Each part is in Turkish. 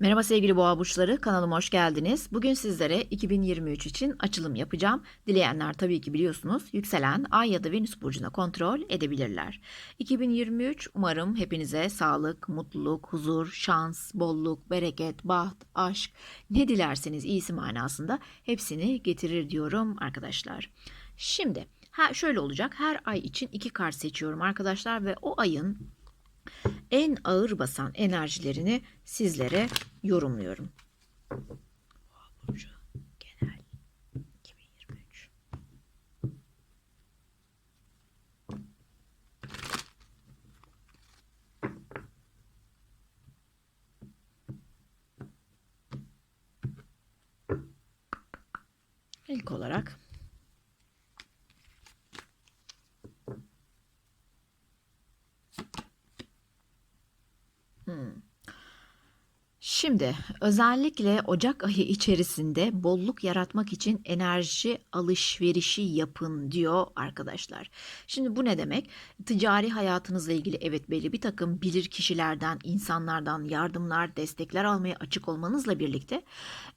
Merhaba sevgili boğa burçları, kanalıma hoş geldiniz. Bugün sizlere 2023 için açılım yapacağım. Dileyenler tabii ki biliyorsunuz yükselen ay ya da venüs burcuna kontrol edebilirler. 2023 umarım hepinize sağlık, mutluluk, huzur, şans, bolluk, bereket, baht, aşk ne dilerseniz iyisi manasında hepsini getirir diyorum arkadaşlar. Şimdi ha şöyle olacak. Her ay için iki kart seçiyorum arkadaşlar ve o ayın en ağır basan enerjilerini sizlere yorumluyorum. Burcu genel 2023. İlk olarak Şimdi özellikle Ocak ayı içerisinde bolluk yaratmak için enerji alışverişi yapın diyor arkadaşlar. Şimdi bu ne demek? Ticari hayatınızla ilgili evet belli bir takım bilir kişilerden, insanlardan yardımlar, destekler almaya açık olmanızla birlikte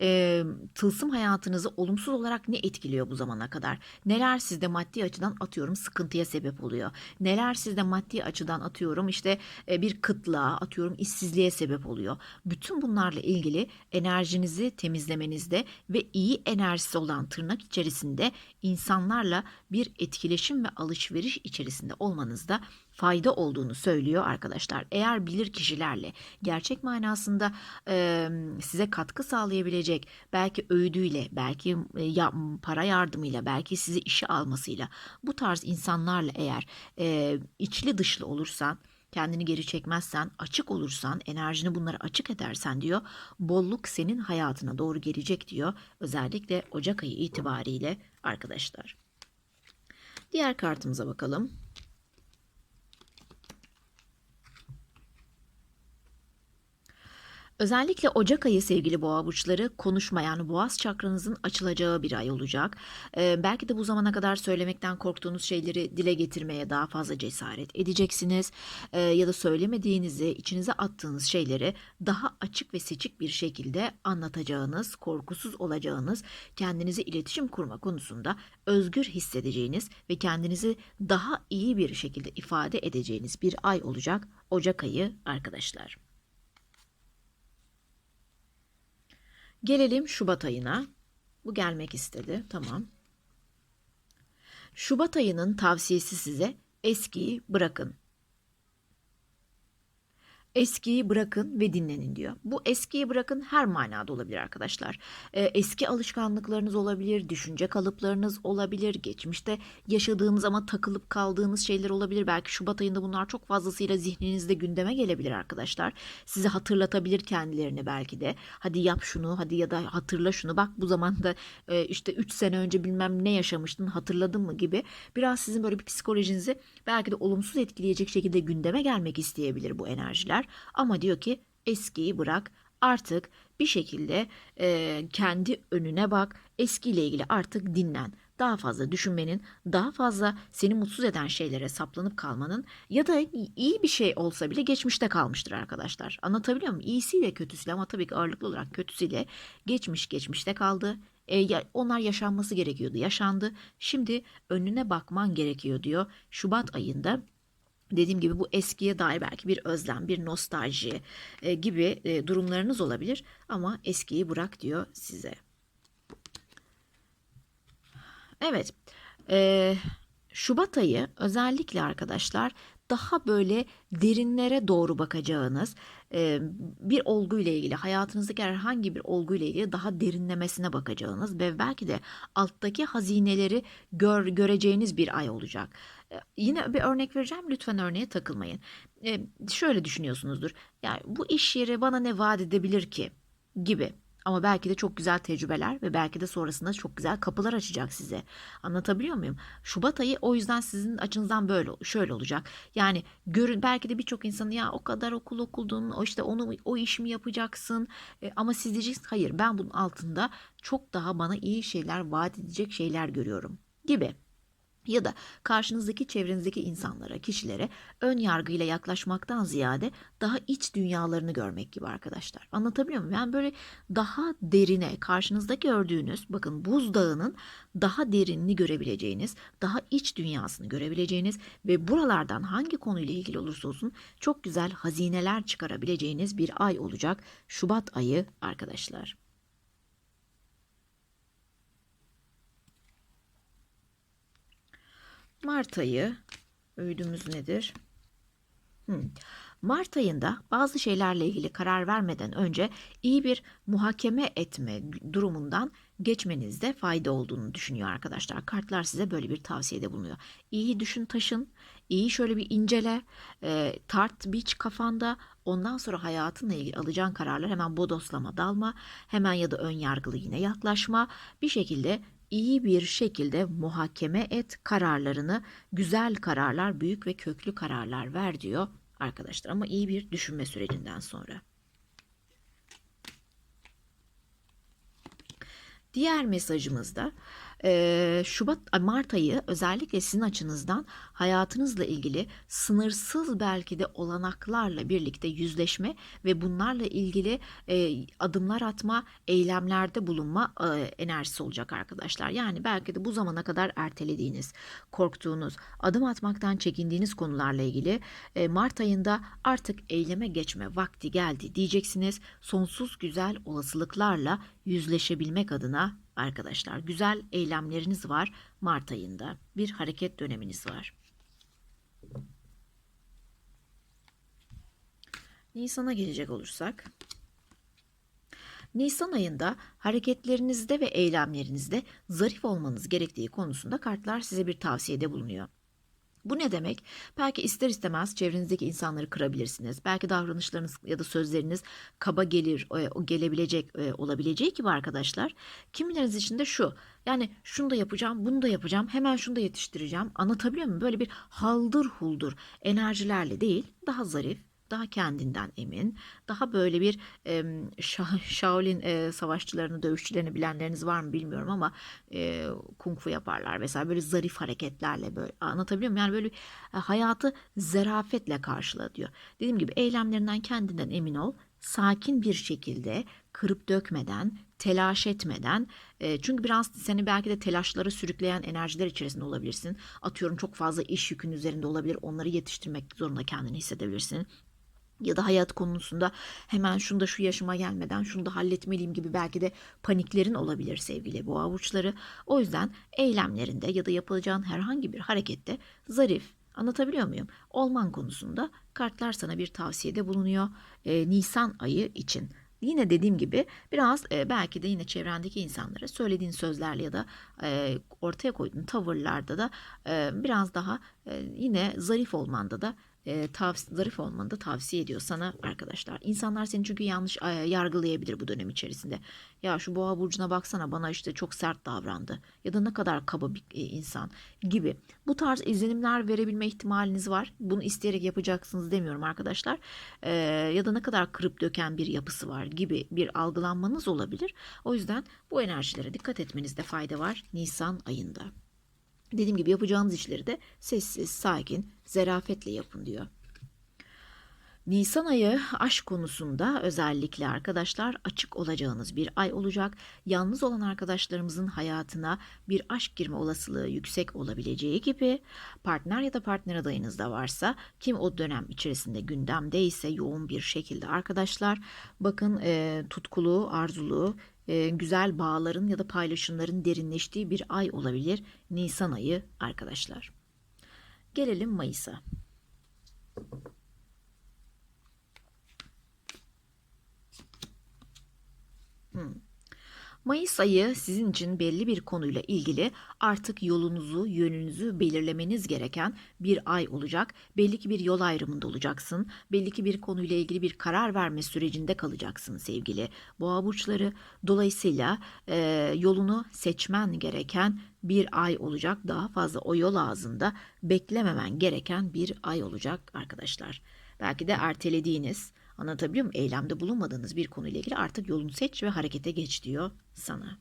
e, tılsım hayatınızı olumsuz olarak ne etkiliyor bu zamana kadar? Neler sizde maddi açıdan atıyorum sıkıntıya sebep oluyor? Neler sizde maddi açıdan atıyorum işte e, bir kıtlığa atıyorum işsizliğe sebep oluyor? Bütün bunlarla ilgili enerjinizi temizlemenizde ve iyi enerjisi olan tırnak içerisinde insanlarla bir etkileşim ve alışveriş içerisinde olmanızda fayda olduğunu söylüyor arkadaşlar. Eğer bilir kişilerle gerçek manasında e, size katkı sağlayabilecek belki öğüdüyle, belki e, ya, para yardımıyla, belki sizi işe almasıyla bu tarz insanlarla eğer e, içli dışlı olursan kendini geri çekmezsen, açık olursan, enerjini bunlara açık edersen diyor, bolluk senin hayatına doğru gelecek diyor. Özellikle Ocak ayı itibariyle arkadaşlar. Diğer kartımıza bakalım. Özellikle Ocak ayı sevgili boğa burçları konuşma yani boğaz çakranızın açılacağı bir ay olacak. Ee, belki de bu zamana kadar söylemekten korktuğunuz şeyleri dile getirmeye daha fazla cesaret edeceksiniz. Ee, ya da söylemediğinizi, içinize attığınız şeyleri daha açık ve seçik bir şekilde anlatacağınız, korkusuz olacağınız, kendinize iletişim kurma konusunda özgür hissedeceğiniz ve kendinizi daha iyi bir şekilde ifade edeceğiniz bir ay olacak Ocak ayı arkadaşlar. Gelelim Şubat ayına. Bu gelmek istedi. Tamam. Şubat ayının tavsiyesi size eskiyi bırakın. Eskiyi bırakın ve dinlenin diyor. Bu eskiyi bırakın her manada olabilir arkadaşlar. Ee, eski alışkanlıklarınız olabilir, düşünce kalıplarınız olabilir, geçmişte yaşadığınız ama takılıp kaldığınız şeyler olabilir. Belki Şubat ayında bunlar çok fazlasıyla zihninizde gündeme gelebilir arkadaşlar. Sizi hatırlatabilir kendilerini belki de. Hadi yap şunu, hadi ya da hatırla şunu. Bak bu zamanda e, işte 3 sene önce bilmem ne yaşamıştın hatırladın mı gibi. Biraz sizin böyle bir psikolojinizi belki de olumsuz etkileyecek şekilde gündeme gelmek isteyebilir bu enerjiler. Ama diyor ki eskiyi bırak artık bir şekilde e, kendi önüne bak eskiyle ilgili artık dinlen daha fazla düşünmenin, daha fazla seni mutsuz eden şeylere saplanıp kalmanın ya da iyi bir şey olsa bile geçmişte kalmıştır arkadaşlar. Anlatabiliyor muyum? İyisiyle kötüsüyle ama tabii ki ağırlıklı olarak kötüsüyle geçmiş geçmişte kaldı. E, ya, onlar yaşanması gerekiyordu, yaşandı. Şimdi önüne bakman gerekiyor diyor. Şubat ayında Dediğim gibi bu eskiye dair belki bir özlem, bir nostalji e, gibi e, durumlarınız olabilir ama eskiyi bırak diyor size. Evet, e, Şubat ayı özellikle arkadaşlar daha böyle derinlere doğru bakacağınız bir olguyla ilgili hayatınızdaki herhangi bir olguyla ilgili daha derinlemesine bakacağınız ve belki de alttaki hazineleri gör, göreceğiniz bir ay olacak. Yine bir örnek vereceğim lütfen örneğe takılmayın. E, şöyle düşünüyorsunuzdur. Yani bu iş yeri bana ne vaat edebilir ki gibi. Ama belki de çok güzel tecrübeler ve belki de sonrasında çok güzel kapılar açacak size. Anlatabiliyor muyum? Şubat ayı o yüzden sizin açınızdan böyle şöyle olacak. Yani görün belki de birçok insanın ya o kadar okul okuldun, o işte onu o işimi yapacaksın. E, ama siz diyeceksiniz hayır ben bunun altında çok daha bana iyi şeyler vaat edecek şeyler görüyorum gibi. Ya da karşınızdaki çevrenizdeki insanlara, kişilere ön yargıyla yaklaşmaktan ziyade daha iç dünyalarını görmek gibi arkadaşlar. Anlatabiliyor muyum? Yani böyle daha derine, karşınızda gördüğünüz, bakın buzdağının daha derinini görebileceğiniz, daha iç dünyasını görebileceğiniz ve buralardan hangi konuyla ilgili olursa olsun çok güzel hazineler çıkarabileceğiniz bir ay olacak Şubat ayı arkadaşlar. Mart ayı öğüdümüz nedir? Hmm. Mart ayında bazı şeylerle ilgili karar vermeden önce iyi bir muhakeme etme durumundan geçmenizde fayda olduğunu düşünüyor arkadaşlar. Kartlar size böyle bir tavsiyede bulunuyor. İyi düşün taşın, iyi şöyle bir incele, e, tart biç kafanda. Ondan sonra hayatınla ilgili alacağın kararlar hemen bodoslama dalma, hemen ya da ön yargılı yine yaklaşma. Bir şekilde iyi bir şekilde muhakeme et kararlarını, güzel kararlar, büyük ve köklü kararlar ver diyor arkadaşlar ama iyi bir düşünme sürecinden sonra. Diğer mesajımızda Şubat Mart ayı özellikle sizin açınızdan hayatınızla ilgili sınırsız belki de olanaklarla birlikte yüzleşme ve bunlarla ilgili adımlar atma, eylemlerde bulunma enerjisi olacak arkadaşlar. Yani belki de bu zamana kadar ertelediğiniz, korktuğunuz, adım atmaktan çekindiğiniz konularla ilgili Mart ayında artık eyleme geçme vakti geldi diyeceksiniz. Sonsuz güzel olasılıklarla yüzleşebilmek adına arkadaşlar güzel eylemleriniz var Mart ayında. Bir hareket döneminiz var. Nisan'a gelecek olursak Nisan ayında hareketlerinizde ve eylemlerinizde zarif olmanız gerektiği konusunda kartlar size bir tavsiyede bulunuyor. Bu ne demek? Belki ister istemez çevrenizdeki insanları kırabilirsiniz. Belki davranışlarınız ya da sözleriniz kaba gelir, e, gelebilecek, e, olabileceği gibi arkadaşlar. Kimileriniz için de şu. Yani şunu da yapacağım, bunu da yapacağım, hemen şunu da yetiştireceğim. Anlatabiliyor muyum? Böyle bir haldır huldur enerjilerle değil, daha zarif, daha kendinden emin, daha böyle bir e, Shaolin e, savaşçılarını, dövüşçülerini bilenleriniz var mı bilmiyorum ama e, kung fu yaparlar mesela böyle zarif hareketlerle böyle anlatabiliyor muyum? Yani böyle e, hayatı zerafetle karşıla diyor. Dediğim gibi eylemlerinden kendinden emin ol, sakin bir şekilde kırıp dökmeden, telaş etmeden e, çünkü biraz seni belki de telaşlara sürükleyen enerjiler içerisinde olabilirsin. Atıyorum çok fazla iş yükün üzerinde olabilir. Onları yetiştirmek zorunda kendini hissedebilirsin ya da hayat konusunda hemen şunda şu yaşıma gelmeden şunu da halletmeliyim gibi belki de paniklerin olabilir sevgili boğa burçları. O yüzden eylemlerinde ya da yapılacağın herhangi bir harekette zarif, anlatabiliyor muyum? Olman konusunda kartlar sana bir tavsiyede bulunuyor e, Nisan ayı için. Yine dediğim gibi biraz e, belki de yine çevrendeki insanlara söylediğin sözlerle ya da e, ortaya koyduğun tavırlarda da e, biraz daha e, yine zarif olmanda da e, tavsiye, zarif olmanı da tavsiye ediyor sana arkadaşlar. İnsanlar seni çünkü yanlış e, yargılayabilir bu dönem içerisinde. Ya şu boğa burcuna baksana bana işte çok sert davrandı ya da ne kadar kaba bir e, insan gibi. Bu tarz izlenimler verebilme ihtimaliniz var. Bunu isteyerek yapacaksınız demiyorum arkadaşlar. E, ya da ne kadar kırıp döken bir yapısı var gibi bir algılanmanız olabilir. O yüzden bu enerjilere dikkat etmenizde fayda var Nisan ayında. Dediğim gibi yapacağınız işleri de sessiz, sakin, zerafetle yapın diyor. Nisan ayı aşk konusunda özellikle arkadaşlar açık olacağınız bir ay olacak. Yalnız olan arkadaşlarımızın hayatına bir aşk girme olasılığı yüksek olabileceği gibi partner ya da partner adayınız da varsa kim o dönem içerisinde gündemdeyse yoğun bir şekilde arkadaşlar bakın e, tutkulu, arzulu, e, güzel bağların ya da paylaşımların derinleştiği bir ay olabilir Nisan ayı arkadaşlar. Gelelim Mayıs'a. Hmm. Mayıs ayı sizin için belli bir konuyla ilgili artık yolunuzu, yönünüzü belirlemeniz gereken bir ay olacak. Belli ki bir yol ayrımında olacaksın. Belli ki bir konuyla ilgili bir karar verme sürecinde kalacaksın sevgili boğa burçları. Dolayısıyla e, yolunu seçmen gereken bir ay olacak. Daha fazla o yol ağzında beklememen gereken bir ay olacak arkadaşlar. Belki de ertelediğiniz, Anlatabiliyor muyum? Eylemde bulunmadığınız bir konuyla ilgili artık yolunu seç ve harekete geç diyor sana.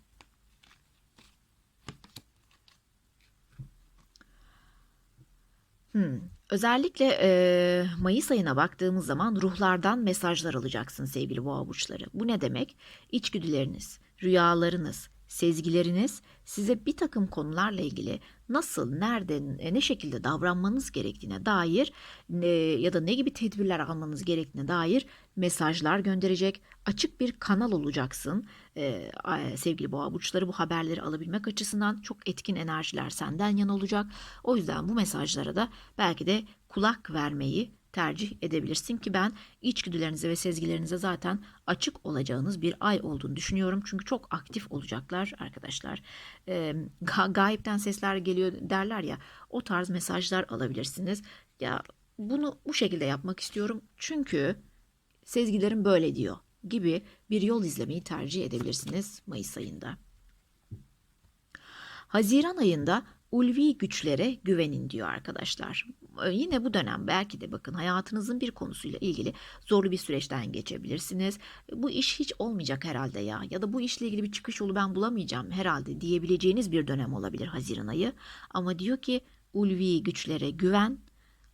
Hımm. Özellikle, eee, mayıs ayına baktığımız zaman ruhlardan mesajlar alacaksın sevgili boğa burçları. Bu ne demek? İçgüdüleriniz, rüyalarınız, sezgileriniz size birtakım konularla ilgili nasıl, nerede, eee, ne şekilde davranmanız gerektiğine dair, eee, ya da ne gibi tedbirler almanız gerektiğine dair mesajlar gönderecek. Açık bir kanal olacaksın, a sevgili boğa burçları. Bu haberleri alabilmek açısından çok etkin enerjiler senden yana olacak. O yüzden bu mesajlara da belki de kulak vermeyi tercih edebilirsin ki ben içgüdülerinize ve sezgilerinize zaten açık olacağınız bir ay olduğunu düşünüyorum. Çünkü çok aktif olacaklar arkadaşlar. Emm, ga gayipten sesler geliyor derler ya, o tarz mesajlar alabilirsiniz. Ya, bunu bu şekilde yapmak istiyorum çünkü sezgilerim böyle diyor gibi bir yol izlemeyi tercih edebilirsiniz mayıs ayında. Haziran ayında ulvi güçlere güvenin diyor arkadaşlar. Eee, yine bu dönem belki de bakın hayatınızın bir konusuyla ilgili zorlu bir süreçten geçebilirsiniz. Bu iş hiç olmayacak herhalde ya ya da bu işle ilgili bir çıkış yolu ben bulamayacağım herhalde diyebileceğiniz bir dönem olabilir Haziran ayı. Ama diyor ki ulvi güçlere güven.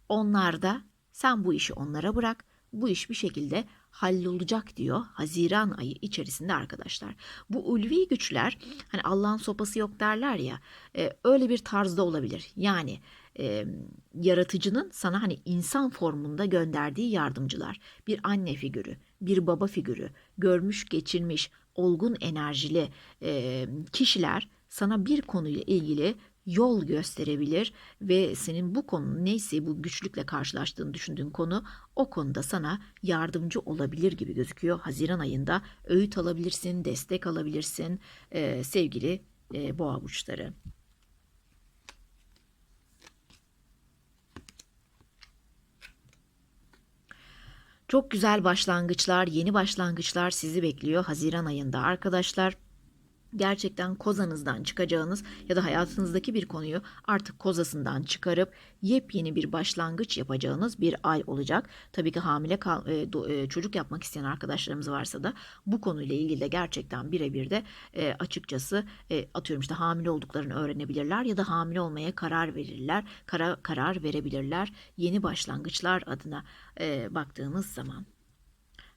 Onlar da sen bu işi onlara bırak. Bu iş bir şekilde hallolacak diyor Haziran ayı içerisinde arkadaşlar. Bu ulvi güçler hani Allah'ın sopası yok derler ya e, öyle bir tarzda olabilir. Yani e, yaratıcının sana hani insan formunda gönderdiği yardımcılar. Bir anne figürü, bir baba figürü, görmüş geçirmiş, olgun enerjili e, kişiler sana bir konuyla ilgili yol gösterebilir ve senin bu konu neyse bu güçlükle karşılaştığını düşündüğün konu o konuda sana yardımcı olabilir gibi gözüküyor. Haziran ayında öğüt alabilirsin, destek alabilirsin e, sevgili e, boğa burçları. Çok güzel başlangıçlar, yeni başlangıçlar sizi bekliyor. Haziran ayında arkadaşlar gerçekten kozanızdan çıkacağınız ya da hayatınızdaki bir konuyu artık kozasından çıkarıp yepyeni bir başlangıç yapacağınız bir ay olacak. Tabii ki hamile kal, e, do, e, çocuk yapmak isteyen arkadaşlarımız varsa da bu konuyla ilgili de gerçekten birebir de e, açıkçası e, atıyorum işte hamile olduklarını öğrenebilirler ya da hamile olmaya karar verirler, kara, karar verebilirler yeni başlangıçlar adına e, baktığımız zaman.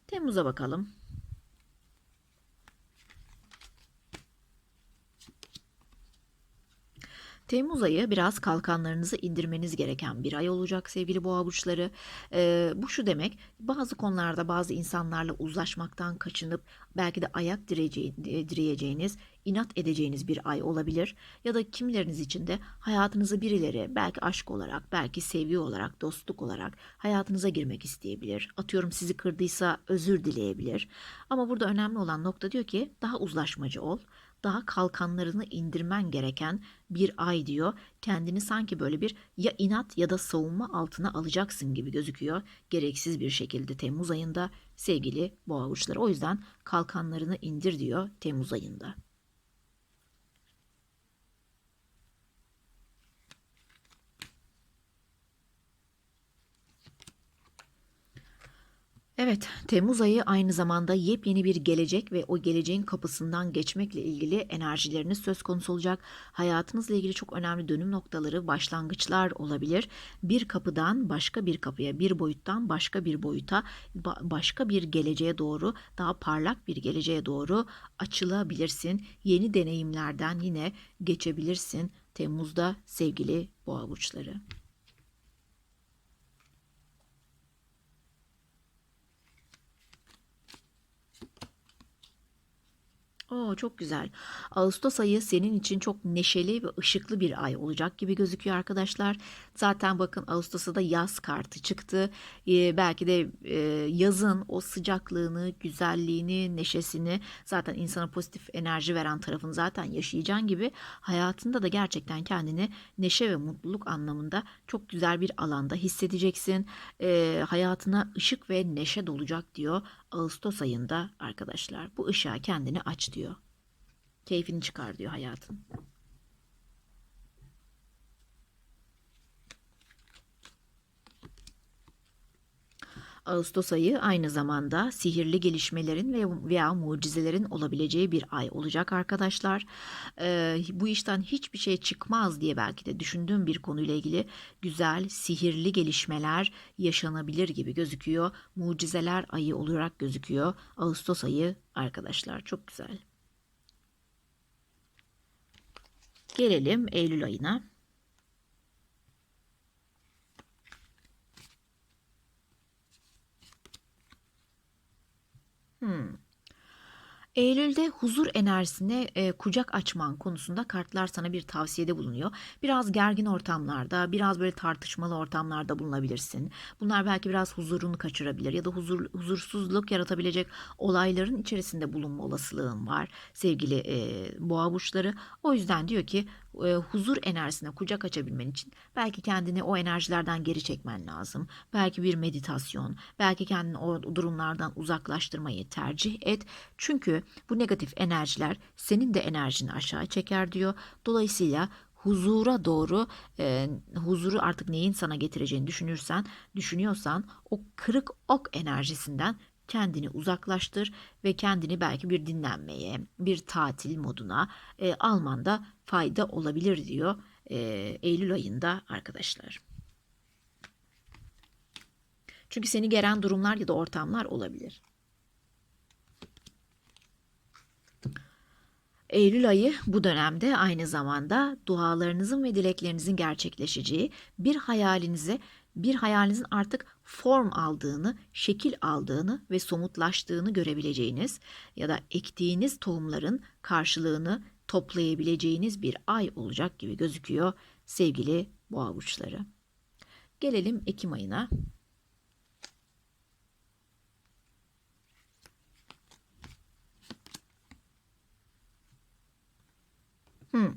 Temmuz'a bakalım. Temmuz ayı biraz kalkanlarınızı indirmeniz gereken bir ay olacak sevgili boğa burçları. Ee, bu şu demek bazı konularda bazı insanlarla uzlaşmaktan kaçınıp belki de ayak direce direyeceğiniz, inat edeceğiniz bir ay olabilir. Ya da kimileriniz için de hayatınıza birileri belki aşk olarak, belki sevgi olarak, dostluk olarak hayatınıza girmek isteyebilir. Atıyorum sizi kırdıysa özür dileyebilir. Ama burada önemli olan nokta diyor ki daha uzlaşmacı ol daha kalkanlarını indirmen gereken bir ay diyor. Kendini sanki böyle bir ya inat ya da savunma altına alacaksın gibi gözüküyor. Gereksiz bir şekilde Temmuz ayında sevgili boğa burçları. O yüzden kalkanlarını indir diyor Temmuz ayında. Evet, Temmuz ayı aynı zamanda yepyeni bir gelecek ve o geleceğin kapısından geçmekle ilgili enerjileriniz söz konusu olacak. Hayatınızla ilgili çok önemli dönüm noktaları, başlangıçlar olabilir. Bir kapıdan başka bir kapıya, bir boyuttan başka bir boyuta, başka bir geleceğe doğru, daha parlak bir geleceğe doğru açılabilirsin. Yeni deneyimlerden yine geçebilirsin Temmuz'da sevgili boğa burçları. Oo, çok güzel. Ağustos ayı senin için çok neşeli ve ışıklı bir ay olacak gibi gözüküyor arkadaşlar. Zaten bakın Ağustos'ta da yaz kartı çıktı. Ee, belki de e, yazın o sıcaklığını, güzelliğini, neşesini zaten insana pozitif enerji veren tarafını zaten yaşayacağın gibi hayatında da gerçekten kendini neşe ve mutluluk anlamında çok güzel bir alanda hissedeceksin. Ee, hayatına ışık ve neşe dolacak diyor Ağustos ayında arkadaşlar. Bu ışığa kendini aç diyor. Keyfini çıkar diyor hayatın. Ağustos ayı aynı zamanda sihirli gelişmelerin ve veya mucizelerin olabileceği bir ay olacak arkadaşlar. Ee, bu işten hiçbir şey çıkmaz diye belki de düşündüğüm bir konuyla ilgili güzel, sihirli gelişmeler yaşanabilir gibi gözüküyor. Mucizeler ayı olarak gözüküyor. Ağustos ayı arkadaşlar çok güzel. Gelelim Eylül ayına. Hmm. Eylül'de huzur enerjisine e, kucak açman konusunda kartlar sana bir tavsiyede bulunuyor. Biraz gergin ortamlarda, biraz böyle tartışmalı ortamlarda bulunabilirsin. Bunlar belki biraz huzurunu kaçırabilir ya da huzur, huzursuzluk yaratabilecek olayların içerisinde bulunma olasılığın var sevgili e, boğa burçları. O yüzden diyor ki e, huzur enerjisine kucak açabilmen için belki kendini o enerjilerden geri çekmen lazım. Belki bir meditasyon, belki kendini o durumlardan uzaklaştırmayı tercih et. Çünkü bu negatif enerjiler senin de enerjini aşağı çeker diyor. Dolayısıyla huzura doğru e, huzuru artık neyin sana getireceğini düşünürsen düşünüyorsan o kırık ok enerjisinden kendini uzaklaştır ve kendini belki bir dinlenmeye, bir tatil moduna e, almanda fayda olabilir diyor e, Eylül ayında arkadaşlar. Çünkü seni geren durumlar ya da ortamlar olabilir. Eylül ayı bu dönemde aynı zamanda dualarınızın ve dileklerinizin gerçekleşeceği bir hayalinize bir hayalinizin artık form aldığını, şekil aldığını ve somutlaştığını görebileceğiniz ya da ektiğiniz tohumların karşılığını toplayabileceğiniz bir ay olacak gibi gözüküyor sevgili boğa burçları. Gelelim Ekim ayına. Hmm.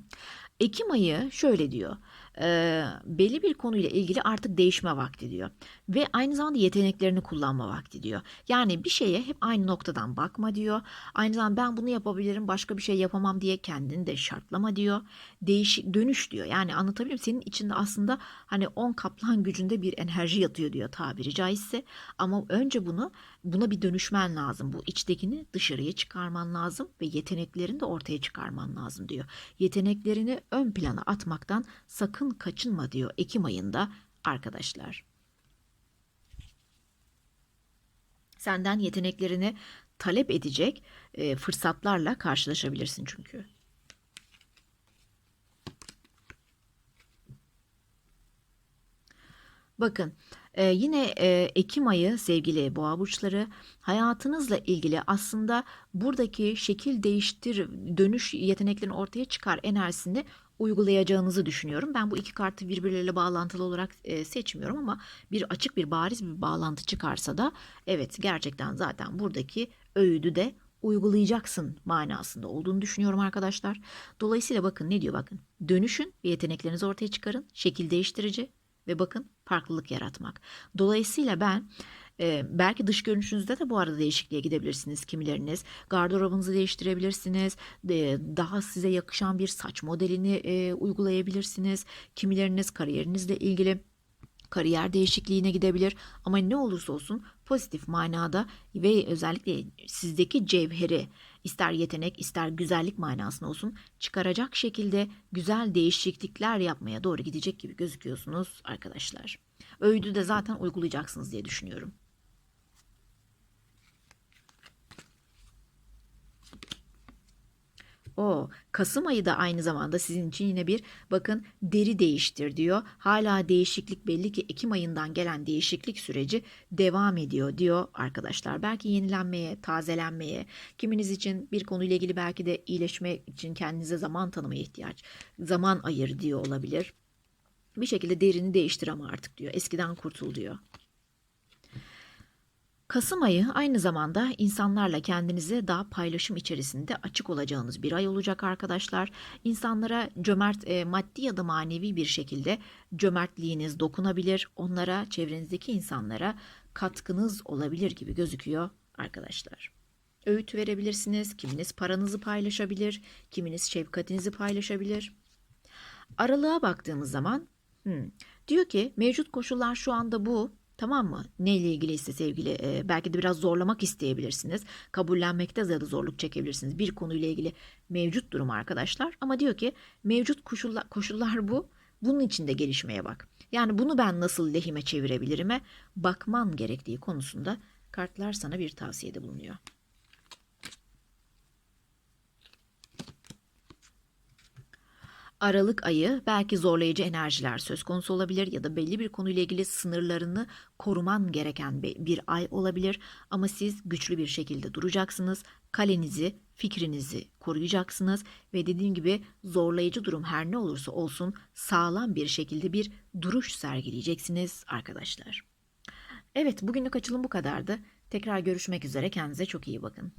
Ekim ayı şöyle diyor e, belli bir konuyla ilgili artık değişme vakti diyor. Ve aynı zamanda yeteneklerini kullanma vakti diyor. Yani bir şeye hep aynı noktadan bakma diyor. Aynı zamanda ben bunu yapabilirim başka bir şey yapamam diye kendini de şartlama diyor. Değişik dönüş diyor. Yani anlatabiliyor muyum? Senin içinde aslında hani 10 kaplan gücünde bir enerji yatıyor diyor tabiri caizse. Ama önce bunu buna bir dönüşmen lazım. Bu içtekini dışarıya çıkarman lazım ve yeteneklerini de ortaya çıkarman lazım diyor. Yeteneklerini ön plana atmaktan sakın kaçınma diyor Ekim ayında arkadaşlar. Senden yeteneklerini talep edecek e, fırsatlarla karşılaşabilirsin çünkü. Bakın ee, yine e, Ekim ayı sevgili boğa burçları hayatınızla ilgili aslında buradaki şekil değiştir dönüş yeteneklerini ortaya çıkar enerjisini uygulayacağınızı düşünüyorum. Ben bu iki kartı birbirleriyle bağlantılı olarak e, seçmiyorum ama bir açık bir bariz bir bağlantı çıkarsa da evet gerçekten zaten buradaki öğüdü de uygulayacaksın manasında olduğunu düşünüyorum arkadaşlar. Dolayısıyla bakın ne diyor bakın. Dönüşün ve yeteneklerinizi ortaya çıkarın. Şekil değiştirici ve bakın farklılık yaratmak. Dolayısıyla ben e, belki dış görünüşünüzde de bu arada değişikliğe gidebilirsiniz kimileriniz. Gardırobunuzu değiştirebilirsiniz. E, daha size yakışan bir saç modelini e, uygulayabilirsiniz. Kimileriniz kariyerinizle ilgili kariyer değişikliğine gidebilir ama ne olursa olsun pozitif manada ve özellikle sizdeki cevheri ister yetenek ister güzellik manasında olsun çıkaracak şekilde güzel değişiklikler yapmaya doğru gidecek gibi gözüküyorsunuz arkadaşlar. Öğüdü de zaten uygulayacaksınız diye düşünüyorum. O Kasım ayı da aynı zamanda sizin için yine bir bakın deri değiştir diyor. Hala değişiklik belli ki Ekim ayından gelen değişiklik süreci devam ediyor diyor arkadaşlar. Belki yenilenmeye, tazelenmeye, kiminiz için bir konuyla ilgili belki de iyileşme için kendinize zaman tanımaya ihtiyaç, zaman ayır diyor olabilir. Bir şekilde derini değiştir ama artık diyor. Eskiden kurtul diyor. Kasım ayı aynı zamanda insanlarla kendinize daha paylaşım içerisinde açık olacağınız bir ay olacak arkadaşlar. İnsanlara cömert e, maddi ya da manevi bir şekilde cömertliğiniz dokunabilir. Onlara, çevrenizdeki insanlara katkınız olabilir gibi gözüküyor arkadaşlar. Öğüt verebilirsiniz. Kiminiz paranızı paylaşabilir, kiminiz şefkatinizi paylaşabilir. Aralığa baktığımız zaman hmm, diyor ki mevcut koşullar şu anda bu Tamam mı? Neyle ilgili ise sevgili e, belki de biraz zorlamak isteyebilirsiniz. Kabullenmekte ya da zorluk çekebilirsiniz. Bir konuyla ilgili mevcut durum arkadaşlar. Ama diyor ki mevcut koşullar, koşullar bu. Bunun içinde gelişmeye bak. Yani bunu ben nasıl lehime çevirebilirime bakman gerektiği konusunda kartlar sana bir tavsiyede bulunuyor. Aralık ayı belki zorlayıcı enerjiler söz konusu olabilir ya da belli bir konuyla ilgili sınırlarını koruman gereken bir ay olabilir ama siz güçlü bir şekilde duracaksınız. Kalenizi, fikrinizi koruyacaksınız ve dediğim gibi zorlayıcı durum her ne olursa olsun sağlam bir şekilde bir duruş sergileyeceksiniz arkadaşlar. Evet, bugünlük açılım bu kadardı. Tekrar görüşmek üzere. Kendinize çok iyi bakın.